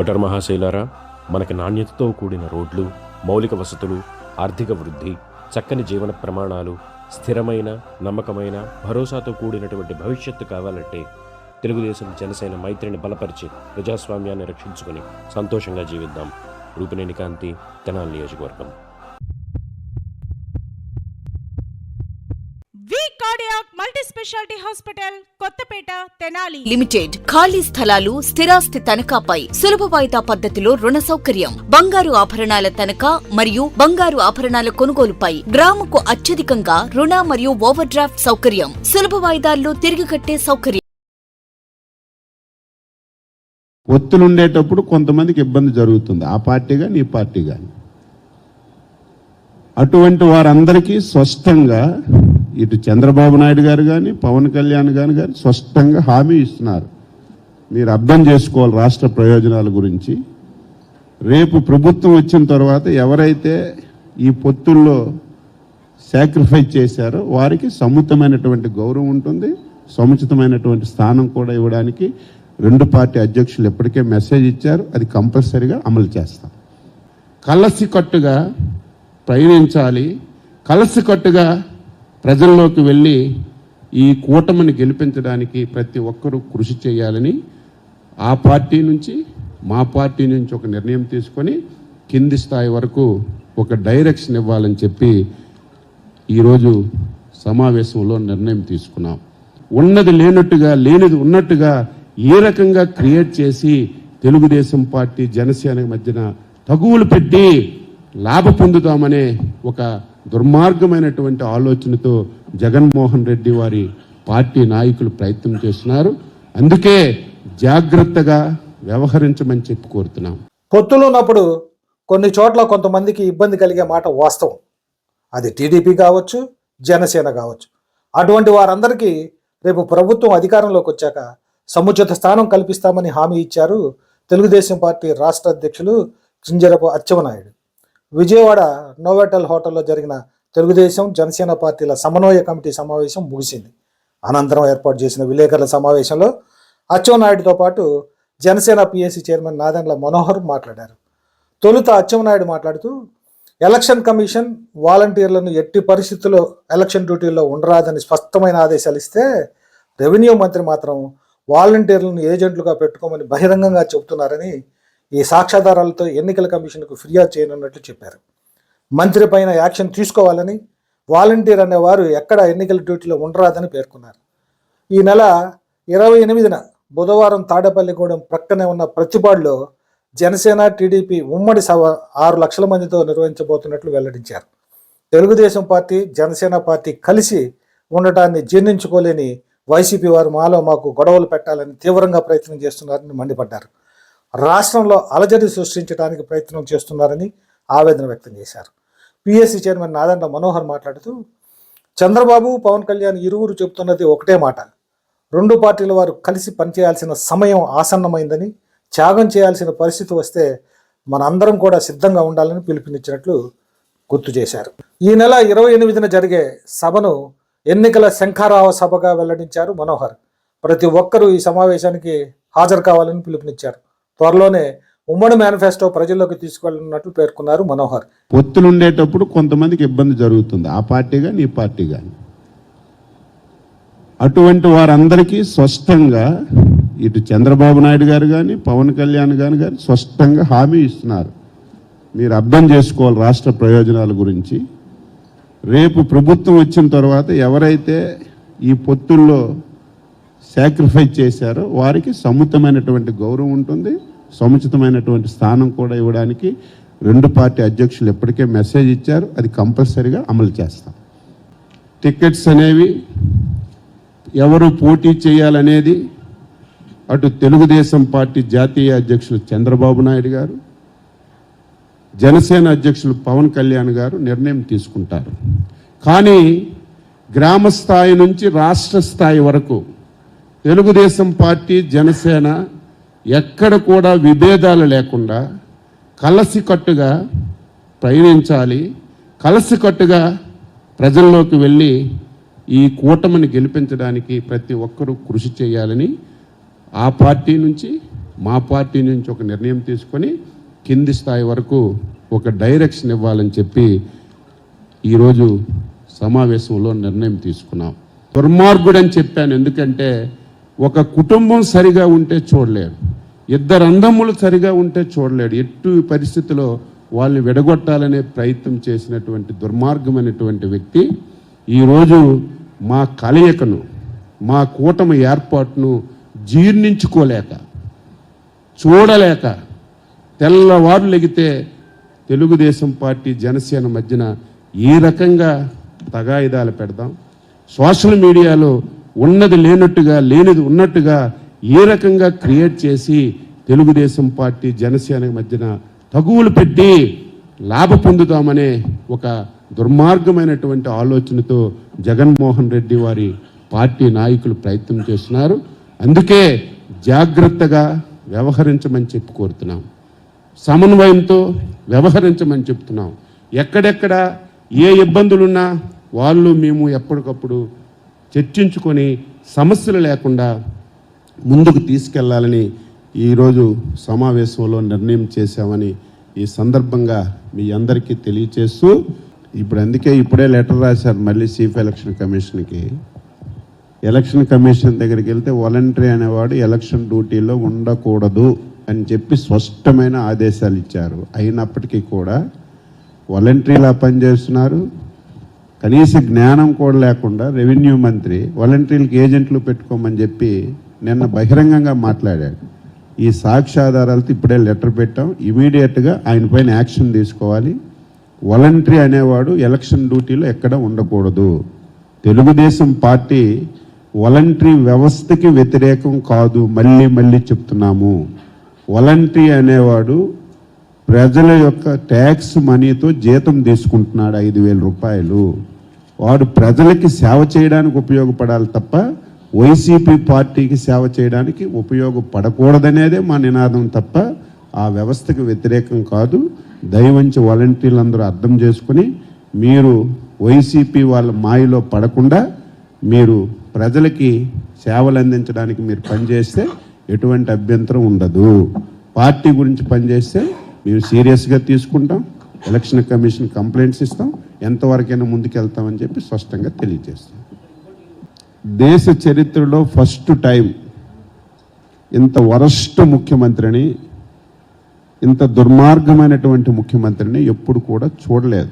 Voter మహాశైలారా మనకి నాణ్యతతో కూడిన రోడ్లు మౌలిక వసతులు ఆర్థిక వృద్ధి చక్కని జీవన ప్రమాణాలు స్థిరమైన నమ్మకమైన భరోసాతో కూడినటువంటి భవిష్యత్తు కావాలంటే తెలుగుదేశం జనసేన మైత్రిని బలపరిచి ప్రజాస్వామ్యాన్ని రక్షించుకొని సంతోషంగా జీవిద్దాం. రూపినేని కాంతి తెనాలి నియోజకవర్గం. Multi speciality hospital Kothapeta Tenali. Limited ఖాళీ స్థలాలు స్థిరాస్తి తనఖాపై సులభ వాయిదా పద్ధతిలో రుణ సౌకర్యం. బంగారు ఆభరణాల తనఖా మరియు బంగారు ఆభరణాల కొనుగోలుపై గ్రాముకు అత్యధికంగా రుణ మరియు ఓవర్ డ్రాఫ్ట్ సౌకర్యం. సులభ వాయిదాల్లో తిరిగి కట్టే సౌకర్యం. ఒత్తులు ఉండేటప్పుడు కొంతమందికి ఇబ్బంది జరుగుతుంది. ఆ పార్టీగా నీ పార్టీ కానీ అటువంటి వారందరికీ స్పష్టంగా ఇటు చంద్రబాబు నాయుడు గారు కానీ పవన్ కళ్యాణ్ గారు కానీ స్పష్టంగా హామీ ఇస్తున్నారు. మీరు అర్థం చేసుకోవాలి రాష్ట్ర ప్రయోజనాల గురించి. రేపు ప్రభుత్వం వచ్చిన తర్వాత ఎవరైతే ఈ పొత్తుల్లో సాక్రిఫైస్ చేశారో వారికి సముచితమైనటువంటి గౌరవం ఉంటుంది. సముచితమైనటువంటి స్థానం కూడా ఇవ్వడానికి రెండు పార్టీ అధ్యక్షులు ఇప్పటికే మెసేజ్ ఇచ్చారు. అది కంపల్సరీగా అమలు చేస్తాం. కలసికట్టుగా ప్రయాణించాలి. కలసికట్టుగా ప్రజల్లోకి వెళ్ళి ఈ కూటమిని గెలిపించడానికి ప్రతి ఒక్కరూ కృషి చేయాలని ఆ పార్టీ నుంచి మా పార్టీ నుంచి ఒక నిర్ణయం తీసుకొని కింది స్థాయి వరకు ఒక డైరెక్షన్ ఇవ్వాలని చెప్పి ఈరోజు సమావేశంలో నిర్ణయం తీసుకున్నాం. ఉన్నది లేనట్టుగా లేనిది ఉన్నట్టుగా ఏ రకంగా క్రియేట్ చేసి తెలుగుదేశం పార్టీ జనసేన మధ్యన తగువులు పెట్టి లాభ పొందుతామనే ఒక దుర్మార్గమైనటువంటి ఆలోచనతో జగన్మోహన్ రెడ్డి వారి పార్టీ నాయకులు ప్రయత్నం చేస్తున్నారు. అందుకే జాగ్రత్తగా వ్యవహరించమని చెప్పి కోరుతున్నాం. పొత్తులు ఉన్నప్పుడు కొన్ని చోట్ల కొంతమందికి ఇబ్బంది కలిగే మాట వాస్తవం. అది టీడీపీ కావచ్చు జనసేన కావచ్చు. అటువంటి వారందరికీ రేపు ప్రభుత్వం అధికారంలోకి వచ్చాక సముచిత స్థానం కల్పిస్తామని హామీ ఇచ్చారు తెలుగుదేశం పార్టీ రాష్ట్ర అధ్యక్షులు చింజరపు అచ్చెవనాయుడు విజయవాడ నోవెటల్ హోటల్లో జరిగిన తెలుగుదేశం జనసేన పార్టీల సమన్వయ కమిటీ సమావేశం ముగిసింది. అనంతరం ఏర్పాటు చేసిన విలేకరుల సమావేశంలో అచ్చెన్నాయుడుతో పాటు జనసేన పిఎస్సి చైర్మన్ నాదెండ్ల మనోహర్ మాట్లాడారు. తొలుత అచ్చెన్నాయుడు మాట్లాడుతూ ఎలక్షన్ కమిషన్ వాలంటీర్లను ఎట్టి పరిస్థితుల్లో ఎలక్షన్ డ్యూటీల్లో ఉండరాదని స్పష్టమైన ఆదేశాలు ఇస్తే రెవెన్యూ మంత్రి మాత్రం వాలంటీర్లను ఏజెంట్లుగా పెట్టుకోమని బహిరంగంగా చెబుతున్నారని ఈ సాక్ష్యాధారాలతో ఎన్నికల కమిషన్కు ఫిర్యాదు చేయనున్నట్లు చెప్పారు. మంత్రి పైన యాక్షన్ తీసుకోవాలని వాలంటీర్ అనేవారు ఎక్కడ ఎన్నికల డ్యూటీలో ఉండరాదని పేర్కొన్నారు. ఈ నెల ఇరవై ఎనిమిదిన బుధవారం తాడేపల్లిగూడెం ప్రక్కనే ఉన్న ప్రతిపాడులో జనసేన టీడీపీ ఉమ్మడి సభ ఆరు లక్షల మందితో నిర్వహించబోతున్నట్లు వెల్లడించారు. తెలుగుదేశం పార్టీ జనసేన పార్టీ కలిసి ఉండటాన్ని జీర్ణించుకోలేని వైసీపీ వారు మాలో మాకు గొడవలు పెట్టాలని తీవ్రంగా ప్రయత్నం చేస్తున్నారని మండిపడ్డారు. రాష్ట్రంలో అలజడి సృష్టించడానికి ప్రయత్నం చేస్తున్నారని ఆవేదన వ్యక్తం చేశారు. పిఎస్సి చైర్మన్ నాదండ మనోహర్ మాట్లాడుతూ చంద్రబాబు పవన్ కళ్యాణ్ ఇరువురు చెబుతున్నది ఒకటే మాట. రెండు పార్టీల వారు కలిసి పనిచేయాల్సిన సమయం ఆసన్నమైందని త్యాగం చేయాల్సిన పరిస్థితి వస్తే మనందరం కూడా సిద్ధంగా ఉండాలని పిలుపునిచ్చినట్లు గుర్తు చేశారు. ఈ నెల ఇరవై ఎనిమిదిన జరిగే సభను ఎన్నికల శంఖారావ సభగా వెల్లడించారు మనోహర్. ప్రతి ఒక్కరూ ఈ సమావేశానికి హాజరు కావాలని పిలుపునిచ్చారు. త్వరలోనే ఉమ్మడి మేనిఫెస్టో ప్రజల్లోకి తీసుకెళ్ళనున్నట్లు పేర్కొన్నారు మనోహర్. పొత్తులు ఉండేటప్పుడు కొంతమందికి ఇబ్బంది జరుగుతుంది. ఆ పార్టీ కానీ ఈ పార్టీ కానీ అటువంటి వారందరికీ స్పష్టంగా ఇటు చంద్రబాబు నాయుడు గారు కానీ పవన్ కళ్యాణ్ గారు కానీ స్పష్టంగా హామీ ఇస్తున్నారు. మీరు అర్థం చేసుకోవాలి రాష్ట్ర ప్రయోజనాల గురించి. రేపు ప్రభుత్వం వచ్చిన తర్వాత ఎవరైతే ఈ పొత్తుల్లో సాక్రిఫైస్ చేశారో. వారికి సముచితమైనటువంటి గౌరవం ఉంటుంది. సముచితమైనటువంటి స్థానం కూడా ఇవ్వడానికి రెండు పార్టీ అధ్యక్షులు ఎప్పటికే మెసేజ్ ఇచ్చారు. అది కంపల్సరీగా అమలు చేస్తాం. టికెట్స్ అనేవి ఎవరు పోటీ చేయాలనేది అటు తెలుగుదేశం పార్టీ జాతీయ అధ్యక్షులు చంద్రబాబు నాయుడు గారు జనసేన అధ్యక్షులు పవన్ కళ్యాణ్ గారు నిర్ణయం తీసుకుంటారు. కానీ గ్రామ స్థాయి నుంచి రాష్ట్ర స్థాయి వరకు తెలుగుదేశం పార్టీ జనసేన ఎక్కడ కూడా విభేదాలు లేకుండా కలసికట్టుగా ప్రయాణించాలి. కలసికట్టుగా ప్రజల్లోకి వెళ్ళి ఈ కూటమిని గెలిపించడానికి ప్రతి ఒక్కరూ కృషి చేయాలని ఆ పార్టీ నుంచి మా పార్టీ నుంచి ఒక నిర్ణయం తీసుకొని కింది స్థాయి వరకు ఒక డైరెక్షన్ ఇవ్వాలని చెప్పి ఈరోజు సమావేశంలో నిర్ణయం తీసుకున్నాం. దుర్మార్గుడు అని చెప్పాను. ఎందుకంటే ఒక కుటుంబం సరిగా ఉంటే చూడలేడు ఇద్దరు అందములు సరిగా ఉంటే చూడలేడు ఎట్టు పరిస్థితిలో వాళ్ళని విడగొట్టాలనే ప్రయత్నం చేసినటువంటి దుర్మార్గమైనటువంటి వ్యక్తి ఈరోజు మా కలయికను మా కూటమి ఏర్పాటును జీర్ణించుకోలేక చూడలేక తెల్లవారు లెగితే తెలుగుదేశం పార్టీ జనసేన మధ్యన ఏ రకంగా తగాయిదాలు పెడదాం. సోషల్ మీడియాలో ఉన్నది లేనట్టుగా లేనిది ఉన్నట్టుగా ఏ రకంగా క్రియేట్ చేసి తెలుగుదేశం పార్టీ జనసేన మధ్యన తగువులు పెట్టి లాభ పొందుతామనే ఒక దుర్మార్గమైనటువంటి ఆలోచనతో జగన్మోహన్ రెడ్డి వారి పార్టీ నాయకులు ప్రయత్నం చేస్తున్నారు. అందుకే జాగ్రత్తగా వ్యవహరించమని చెప్పి కోరుతున్నాం. సమన్వయంతో వ్యవహరించమని చెప్తున్నాం. ఎక్కడెక్కడ ఏ ఇబ్బందులున్నా వాళ్ళు మేము ఎప్పటికప్పుడు చర్చించుకొని సమస్యలు లేకుండా ముందుకు తీసుకెళ్ళాలని ఈరోజు సమావేశంలో నిర్ణయం చేశామని ఈ సందర్భంగా మీ అందరికీ తెలియచేస్తూ ఇప్పుడు అందుకే ఇప్పుడే లెటర్ రాశారు మళ్ళీ చీఫ్ ఎలక్షన్ కమిషన్కి. ఎలక్షన్ కమిషన్ దగ్గరికి వెళ్తే వాలంటరీ అనేవాడు ఎలక్షన్ డ్యూటీలో ఉండకూడదు అని చెప్పి స్పష్టమైన ఆదేశాలు ఇచ్చారు. అయినప్పటికీ కూడా వాలంటరీలా పనిచేస్తున్నారు. కనీస జ్ఞానం కూడా లేకుండా రెవెన్యూ మంత్రి వాలంటీర్లకు ఏజెంట్లు పెట్టుకోమని చెప్పి నిన్న బహిరంగంగా మాట్లాడాడు ఈ సాక్ష్యాధారాలతో ఇప్పుడే లెటర్ పెట్టాం. ఇమీడియట్గా ఆయన పైన యాక్షన్ తీసుకోవాలి. వాలంటరీ అనేవాడు ఎలక్షన్ డ్యూటీలో ఎక్కడ ఉండకూడదు. తెలుగుదేశం పార్టీ వాలంటరీ వ్యవస్థకి వ్యతిరేకం కాదు మళ్ళీ మళ్ళీ చెప్తున్నాము. వాలంటరీ అనేవాడు ప్రజల యొక్క ట్యాక్స్ మనీతో జీతం తీసుకుంటున్నాడు ఐదు వేల రూపాయలు. వాడు ప్రజలకి సేవ చేయడానికి ఉపయోగపడాలి తప్ప వైసీపీ పార్టీకి సేవ చేయడానికి ఉపయోగపడకూడదనేదే మా నినాదం తప్ప ఆ వ్యవస్థకు వ్యతిరేకం కాదు. దయవంచి వాలంటీర్లు అందరూ అర్థం చేసుకుని మీరు వైసీపీ వాళ్ళ మాయలో పడకుండా మీరు ప్రజలకి సేవలు అందించడానికి మీరు పనిచేస్తే ఎటువంటి అభ్యంతరం ఉండదు. పార్టీ గురించి పనిచేస్తే మేము సీరియస్గా తీసుకుంటాం. ఎలక్షన్ కమిషన్ కంప్లైంట్స్ ఇస్తాం. ఎంతవరకైనా ముందుకెళ్తామని చెప్పి స్పష్టంగా తెలియజేస్తాం దేశ చరిత్రలో ఫస్ట్ టైం ఇంత వరస్ట్ ముఖ్యమంత్రిని ఇంత దుర్మార్గమైనటువంటి ముఖ్యమంత్రిని ఎప్పుడు కూడా చూడలేదు.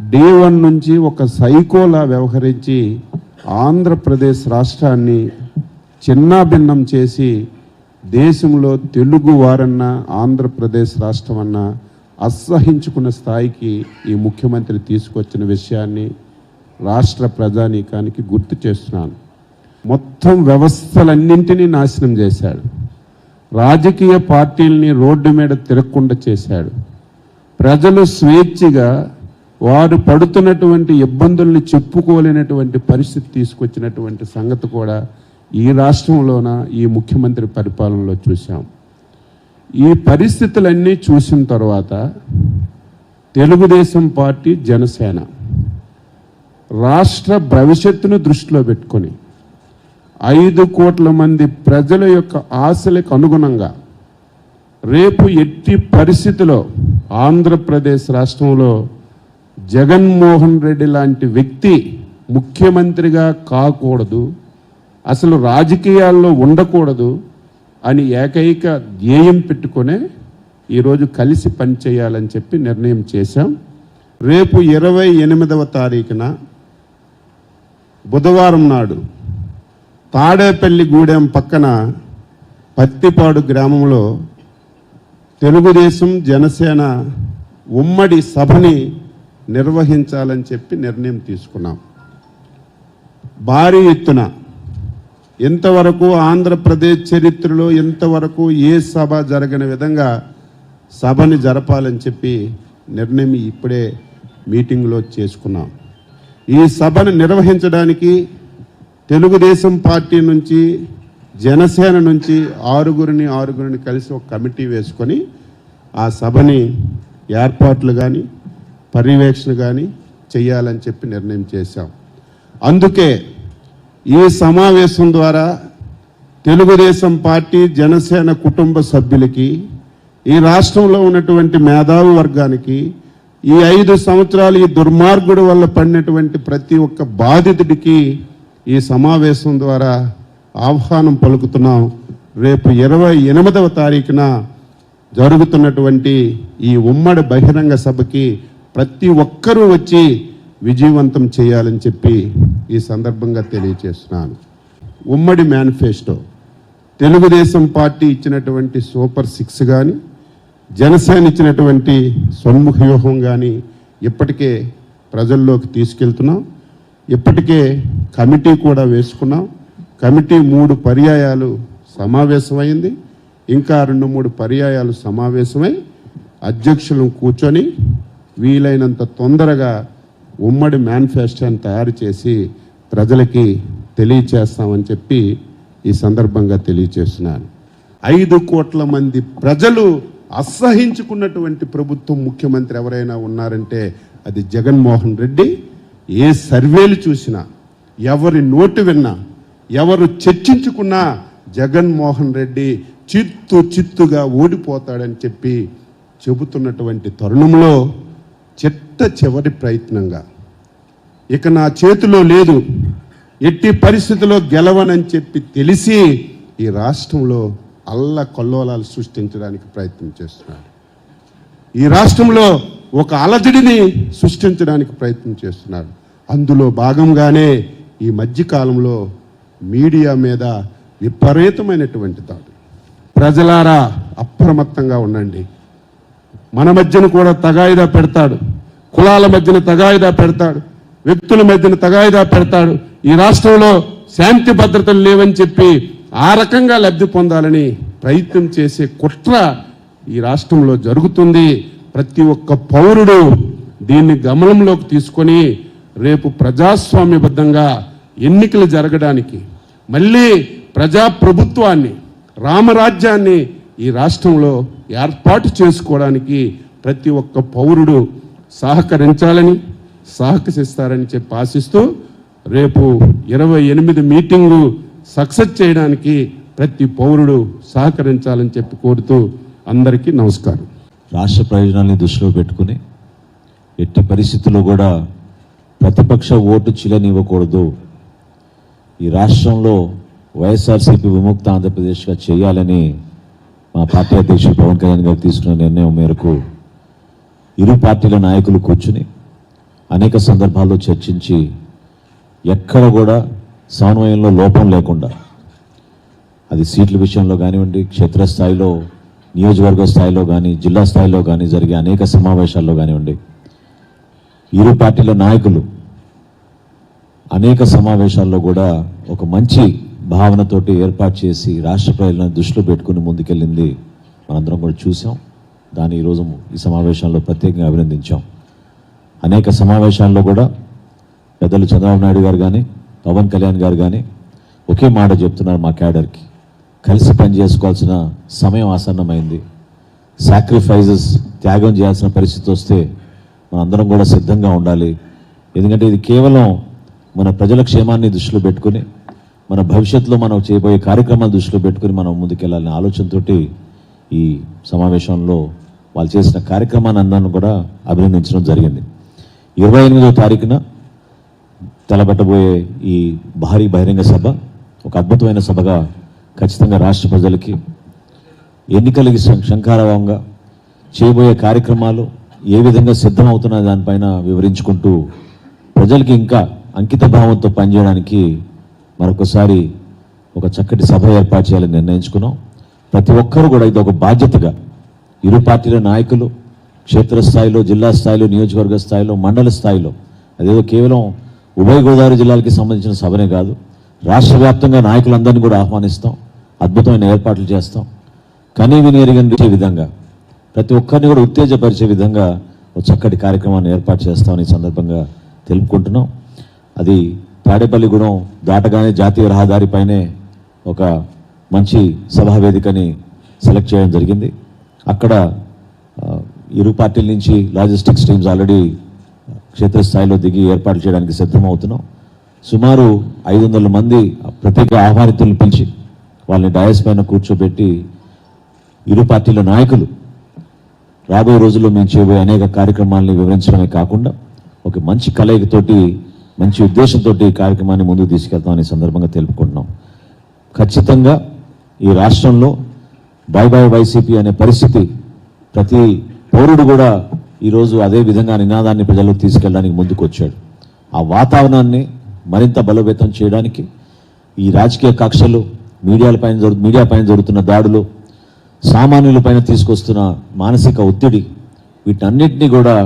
డే వన్ నుంచి ఒక సైకోలా వ్యవహరించి ఆంధ్రప్రదేశ్ రాష్ట్రాన్ని చిన్నాభిన్నం చేసి దేశంలో తెలుగు వారన్నా ఆంధ్రప్రదేశ్ రాష్ట్రం అన్నా అసహించుకున్న స్థాయికి ఈ ముఖ్యమంత్రి తీసుకొచ్చిన విషయాన్ని రాష్ట్ర ప్రజానీకానికి గుర్తు చేస్తున్నాను. మొత్తం వ్యవస్థలన్నింటినీ నాశనం చేశాడు. రాజకీయ పార్టీల్ని రోడ్డు మీద తిరగకుండా చేశాడు. ప్రజలు స్వేచ్ఛగా వారు పడుతున్నటువంటి ఇబ్బందుల్ని చెప్పుకోలేనటువంటి పరిస్థితి తీసుకొచ్చినటువంటి సంగతి కూడా ఈ రాష్ట్రంలోన ఈ ముఖ్యమంత్రి పరిపాలనలో చూసాం ఈ పరిస్థితులన్నీ చూసిన తర్వాత తెలుగుదేశం పార్టీ జనసేన రాష్ట్ర భవిష్యత్తును దృష్టిలో పెట్టుకొని ఐదు కోట్ల మంది ప్రజల యొక్క ఆశలకు అనుగుణంగా రేపు ఎట్టి పరిస్థితిలో ఆంధ్రప్రదేశ్ రాష్ట్రంలో జగన్మోహన్ రెడ్డి లాంటి వ్యక్తి ముఖ్యమంత్రిగా కాకూడదు అసలు రాజకీయాల్లో ఉండకూడదు అని ఏకైక ధ్యేయం పెట్టుకునే ఈరోజు కలిసి పనిచేయాలని చెప్పి నిర్ణయం చేశాం. రేపు ఇరవై ఎనిమిదవ తారీఖున బుధవారం నాడు తాడేపల్లి గూడెం పక్కన పత్తిపాడు గ్రామంలో తెలుగుదేశం జనసేన ఉమ్మడి సభని నిర్వహించాలని చెప్పి నిర్ణయం తీసుకున్నాం. భారీ ఎత్తున ఇంతవరకు ఆంధ్రప్రదేశ్ చరిత్రలో ఇంతవరకు ఏ సభ జరగని విధంగా సభని జరపాలని చెప్పి నిర్ణయం ఇప్పుడే మీటింగ్లో చేసుకున్నాం. ఈ సభను నిర్వహించడానికి తెలుగుదేశం పార్టీ నుంచి జనసేన నుంచి ఆరుగురిని ఆరుగురిని కలిసి ఒక కమిటీ వేసుకొని ఆ సభని ఏర్పాట్లు కానీ పర్యవేక్షణ కానీ చేయాలని చెప్పి నిర్ణయం చేశాం. అందుకే ఈ సమావేశం ద్వారా తెలుగుదేశం పార్టీ జనసేన కుటుంబ సభ్యులకి ఈ రాష్ట్రంలో ఉన్నటువంటి మేధావి వర్గానికి ఈ ఐదు సంవత్సరాలు ఈ దుర్మార్గుడు వల్ల పడినటువంటి ప్రతి ఒక్క బాధితుడికి ఈ సమావేశం ద్వారా ఆహ్వానం పలుకుతున్నాం. రేపు ఇరవై ఎనిమిదవ తారీఖున జరుగుతున్నటువంటి ఈ ఉమ్మడి బహిరంగ సభకి ప్రతి ఒక్కరూ వచ్చి విజయవంతం చేయాలని చెప్పి ఈ సందర్భంగా తెలియజేస్తున్నాను ఉమ్మడి మేనిఫెస్టో తెలుగుదేశం పార్టీ ఇచ్చినటువంటి సూపర్ సిక్స్ కానీ జనసేన ఇచ్చినటువంటి సొమ్ముఖ వ్యూహం కానీ ఇప్పటికే ప్రజల్లోకి తీసుకెళ్తున్నాం. ఇప్పటికే కమిటీ కూడా వేసుకున్నాం. కమిటీ మూడు పర్యాయాలు సమావేశమైంది. ఇంకా రెండు మూడు పర్యాయాలు సమావేశమై అధ్యక్షులను కూర్చొని వీలైనంత తొందరగా ఉమ్మడి మేనిఫెస్టోని తయారు చేసి ప్రజలకి తెలియచేస్తామని చెప్పి ఈ సందర్భంగా తెలియచేస్తున్నాను. ఐదు కోట్ల మంది ప్రజలు అసహించుకున్నటువంటి ప్రభుత్వం ముఖ్యమంత్రి ఎవరైనా ఉన్నారంటే అది జగన్మోహన్ రెడ్డి. ఏ సర్వేలు చూసినా ఎవరి నోటు విన్నా ఎవరు చర్చించుకున్నా జగన్మోహన్ రెడ్డి చిత్తు చిత్తుగా ఓడిపోతాడని చెప్పి చెబుతున్నటువంటి తరుణంలో చిట్ట చివరి ప్రయత్నంగా. ఇక నా చేతిలో లేదు. ఎట్టి పరిస్థితిలో గెలవనని చెప్పి తెలిసి ఈ రాష్ట్రంలో అల్ల కొల్లోలాలు సృష్టించడానికి ప్రయత్నం చేస్తున్నాడు ఈ రాష్ట్రంలో ఒక అలజడిని సృష్టించడానికి ప్రయత్నం చేస్తున్నాడు అందులో భాగంగానే ఈ మధ్యకాలంలో మీడియా మీద విపరీతమైనటువంటి దాడు ప్రజలారా అప్రమత్తంగా ఉండండి. మన మధ్యన కూడా తగాయిదా పెడతాడు. కులాల మధ్యన తగాయిదా పెడతాడు. వ్యక్తుల మధ్యన తగాయిదా పెడతాడు. ఈ రాష్ట్రంలో శాంతి భద్రతలు లేవని చెప్పి ఆ రకంగా లబ్ధి పొందాలని ప్రయత్నం చేసే కుట్ర ఈ రాష్ట్రంలో జరుగుతుంది. ప్రతి ఒక్క పౌరుడు దీన్ని గమనంలోకి తీసుకొని రేపు ప్రజాస్వామ్యబద్ధంగా ఎన్నికలు జరగడానికి మళ్ళీ ప్రజా ప్రభుత్వాన్ని రామరాజ్యాన్ని ఈ రాష్ట్రంలో ఏర్పాటు చేసుకోవడానికి ప్రతి ఒక్క పౌరుడు సహకరించాలని సహకరిస్తారని చెప్పి ఆశిస్తూ రేపు ఇరవై ఎనిమిది మీటింగు సక్సెస్ చేయడానికి ప్రతి పౌరుడు సహకరించాలని చెప్పి కోరుతూ అందరికీ నమస్కారం. రాష్ట్ర ప్రయోజనాల్ని దృష్టిలో పెట్టుకుని ఎట్టి పరిస్థితుల్లో కూడా ప్రతిపక్ష ఓటు చిలనివ్వకూడదు. ఈ రాష్ట్రంలో వైఎస్ఆర్సీపీ విముక్త ఆంధ్రప్రదేశ్గా చేయాలని మా పార్టీ అధ్యక్షుడు పవన్ కళ్యాణ్ గారు తీసుకున్న నిర్ణయం మేరకు ఇరు పార్టీల నాయకులు కూర్చుని అనేక సందర్భాల్లో చర్చించి ఎక్కడ కూడా సమన్వయంలో లోపం లేకుండా. అది సీట్ల విషయంలో కానివ్వండి క్షేత్రస్థాయిలో నియోజకవర్గ స్థాయిలో కానీ జిల్లా స్థాయిలో కానీ జరిగే అనేక సమావేశాల్లో కానివ్వండి ఇరు పార్టీల నాయకులు అనేక సమావేశాల్లో కూడా ఒక మంచి భావనతోటి ఏర్పాటు చేసి రాష్ట్ర ప్రజలను దృష్టిలో పెట్టుకుని ముందుకెళ్ళింది మనందరం కూడా చూసాం. దాన్ని ఈరోజు ఈ సమావేశాల్లో ప్రత్యేకంగా అభినందించాం. అనేక సమావేశాల్లో కూడా పెద్దలు చంద్రబాబు నాయుడు గారు కానీ పవన్ కళ్యాణ్ గారు కానీ ఒకే మాట చెప్తున్నారు మా క్యాడర్కి కలిసి పని చేసుకోవాల్సిన సమయం ఆసన్నమైంది. సాక్రిఫైజెస్ త్యాగం చేయాల్సిన పరిస్థితి వస్తే మనందరం కూడా సిద్ధంగా ఉండాలి. ఎందుకంటే ఇది కేవలం మన ప్రజల క్షేమాన్ని దృష్టిలో పెట్టుకుని మన భవిష్యత్తులో మనం చేయబోయే కార్యక్రమాలు దృష్టిలో పెట్టుకుని మనం ముందుకెళ్ళాలనే ఆలోచనతోటి ఈ సమావేశంలో వాళ్ళు చేసిన కార్యక్రమాన్ని అందరిని కూడా అభినందించడం జరిగింది. ఇరవై ఎనిమిదో తారీఖున తలబెట్టబోయే ఈ భారీ బహిరంగ సభ ఒక అద్భుతమైన సభగా ఖచ్చితంగా రాష్ట్ర ప్రజలకి ఎన్నికలకి శం- చేయబోయే కార్యక్రమాలు ఏ విధంగా సిద్ధమవుతున్న దానిపైన వివరించుకుంటూ ప్రజలకి ఇంకా అంకిత భావంతో పనిచేయడానికి మరొకసారి ఒక చక్కటి సభ ఏర్పాటు చేయాలని నిర్ణయించుకున్నాం. ప్రతి ఒక్కరూ కూడా ఇది ఒక బాధ్యతగా ఇరు పార్టీల నాయకులు క్షేత్రస్థాయిలో జిల్లా స్థాయిలో నియోజకవర్గ స్థాయిలో మండల స్థాయిలో అదేదో కేవలం ఉభయ గోదావరి జిల్లాలకి సంబంధించిన సభనే కాదు రాష్ట్ర వ్యాప్తంగా నాయకులందరినీ కూడా ఆహ్వానిస్తాం అద్భుతమైన ఏర్పాట్లు చేస్తాం. కనీ విని విధంగా ప్రతి ఒక్కరిని కూడా ఉత్తేజపరిచే విధంగా ఒక చక్కటి కార్యక్రమాన్ని ఏర్పాటు చేస్తామని ఈ సందర్భంగా తెలుపుకుంటున్నాం. అది తాడేపల్లిగూడెం దాటగానే జాతీయ రహదారిపైనే ఒక మంచి సభావేదికని సెలెక్ట్ చేయడం జరిగింది. అక్కడ ఇరు పార్టీల నుంచి లాజిస్టిక్స్ టీమ్స్ ఆల్రెడీ క్షేత్రస్థాయిలో దిగి ఏర్పాటు చేయడానికి సిద్ధమవుతున్నాం. సుమారు ఐదు వందల మంది ప్రత్యేక ఆహ్వానితులను పిలిచి వాళ్ళని డయస్ పైన కూర్చోబెట్టి ఇరు పార్టీల నాయకులు రాబోయే రోజుల్లో మేము చేయబోయే అనేక కార్యక్రమాలని వివరించడమే కాకుండా ఒక మంచి కలయికతోటి మంచి ఉద్దేశంతో ఈ కార్యక్రమాన్ని ముందుకు తీసుకెళ్తామని సందర్భంగా తెలుపుకుంటున్నాం. ఖచ్చితంగా ఈ రాష్ట్రంలో బై బై వైసీపీ అనే పరిస్థితి ప్రతి పౌరుడు కూడా ఈరోజు అదే విధంగా నినాదాన్ని ప్రజలకు తీసుకెళ్ళడానికి ముందుకు వచ్చాడు ఆ వాతావరణాన్ని మరింత బలోపేతం చేయడానికి ఈ రాజకీయ కక్షలు మీడియాలపైన జరుగు మీడియా పైన జరుగుతున్న దాడులు సామాన్యుల పైన తీసుకొస్తున్న మానసిక ఒత్తిడి వీటన్నిటినీ కూడా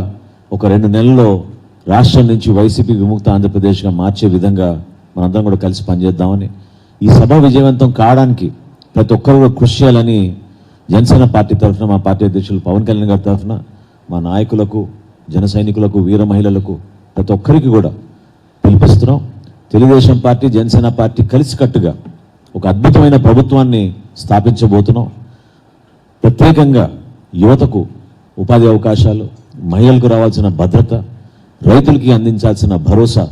ఒక రెండు నెలల్లో రాష్ట్రం నుంచి వైసీపీ విముక్త ఆంధ్రప్రదేశ్గా మార్చే విధంగా మనందరం కూడా కలిసి పనిచేద్దామని ఈ సభ విజయవంతం కావడానికి ప్రతి ఒక్కరు కూడా కృషి చేయాలని జనసేన పార్టీ తరఫున మా పార్టీ అధ్యక్షులు పవన్ కళ్యాణ్ గారి తరఫున మా నాయకులకు జన సైనికులకు వీర మహిళలకు ప్రతి ఒక్కరికి కూడా పిలిపిస్తున్నాం. తెలుగుదేశం పార్టీ జనసేన పార్టీ కలిసికట్టుగా ఒక అద్భుతమైన ప్రభుత్వాన్ని స్థాపించబోతున్నాం. ప్రత్యేకంగా యువతకు ఉపాధి అవకాశాలు మహిళలకు రావాల్సిన భద్రత రైతులకి అందించాల్సిన భరోసా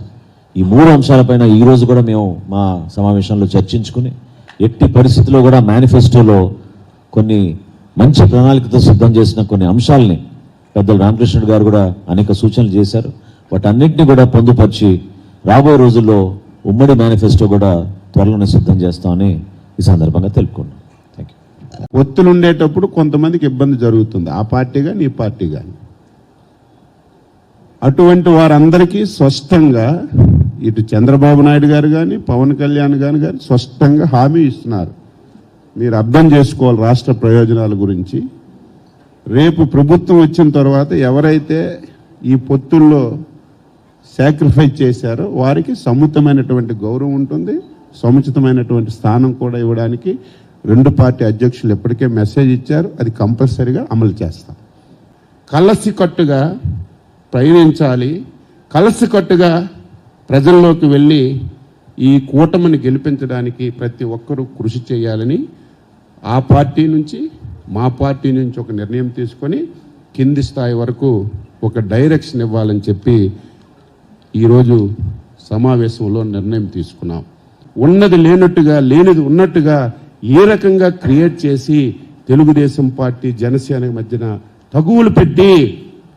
ఈ మూడు అంశాలపైన ఈరోజు కూడా మేము మా సమావేశంలో చర్చించుకుని ఎట్టి పరిస్థితుల్లో కూడా మేనిఫెస్టోలో కొన్ని మంచి ప్రణాళికతో సిద్ధం చేసిన కొన్ని అంశాలని పెద్దలు రామకృష్ణుడు గారు కూడా అనేక సూచనలు చేశారు. వాటన్నిటిని కూడా పొందుపరిచి రాబోయే రోజుల్లో ఉమ్మడి మేనిఫెస్టో కూడా త్వరలోనే సిద్ధం చేస్తామని ఈ సందర్భంగా తెలుపుకున్నాం. థ్యాంక్ యూ ఒత్తులు ఉండేటప్పుడు కొంతమందికి ఇబ్బంది జరుగుతుంది. ఆ పార్టీ కానీ ఈ పార్టీ కానీ అటువంటి వారందరికీ స్పష్టంగా ఇటు చంద్రబాబు నాయుడు గారు కానీ పవన్ కళ్యాణ్ గారు కానీ స్పష్టంగా హామీ ఇస్తున్నారు. మీరు అర్థం చేసుకోవాలి రాష్ట్ర ప్రయోజనాల గురించి. రేపు ప్రభుత్వం వచ్చిన తర్వాత ఎవరైతే ఈ పొత్తుల్లో సాక్రిఫైస్ చేశారో వారికి సముచితమైనటువంటి గౌరవం ఉంటుంది సముచితమైనటువంటి స్థానం కూడా ఇవ్వడానికి రెండు పార్టీ అధ్యక్షులు ఎప్పటికే మెసేజ్ ఇచ్చారు. అది కంపల్సరీగా అమలు చేస్తాం. కలసికట్టుగా ప్రయాణించాలి. కలసికట్టుగా ప్రజల్లోకి వెళ్ళి ఈ కూటమిని గెలిపించడానికి ప్రతి ఒక్కరూ కృషి చేయాలని ఆ పార్టీ నుంచి మా పార్టీ నుంచి ఒక నిర్ణయం తీసుకొని కింది స్థాయి వరకు ఒక డైరెక్షన్ ఇవ్వాలని చెప్పి ఈరోజు సమావేశంలో నిర్ణయం తీసుకున్నాం. ఉన్నది లేనట్టుగా లేనిది ఉన్నట్టుగా ఏ రకంగా క్రియేట్ చేసి తెలుగుదేశం పార్టీ జనసేన మధ్యన తగువులు పెట్టి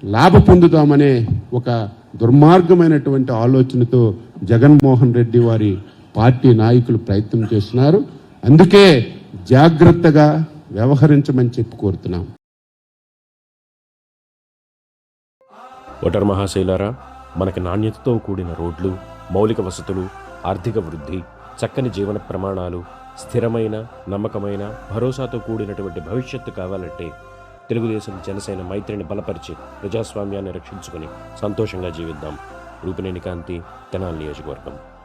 లాభ పొందుతామనే ఒక దుర్మార్గమైనటువంటి ఆలోచనతో జగన్మోహన్ రెడ్డి వారి పార్టీ నాయకులు ప్రయత్నం చేస్తున్నారు. అందుకే జాగ్రత్తగా వ్యవహరించమని చెప్పి కోరుతున్నాం. ఓటర్ మహాశైలారా మనకి నాణ్యతతో కూడిన రోడ్లు మౌలిక వసతులు ఆర్థిక వృద్ధి చక్కని జీవన ప్రమాణాలు స్థిరమైన నమ్మకమైన భరోసాతో కూడినటువంటి భవిష్యత్తు కావాలంటే తెలుగుదేశం జనసేన మైత్రిని బలపరిచి ప్రజాస్వామ్యాన్ని రక్షించుకుని సంతోషంగా జీవిద్దాం. రూపినేని కాంతి తెనాలి నియోజకవర్గం.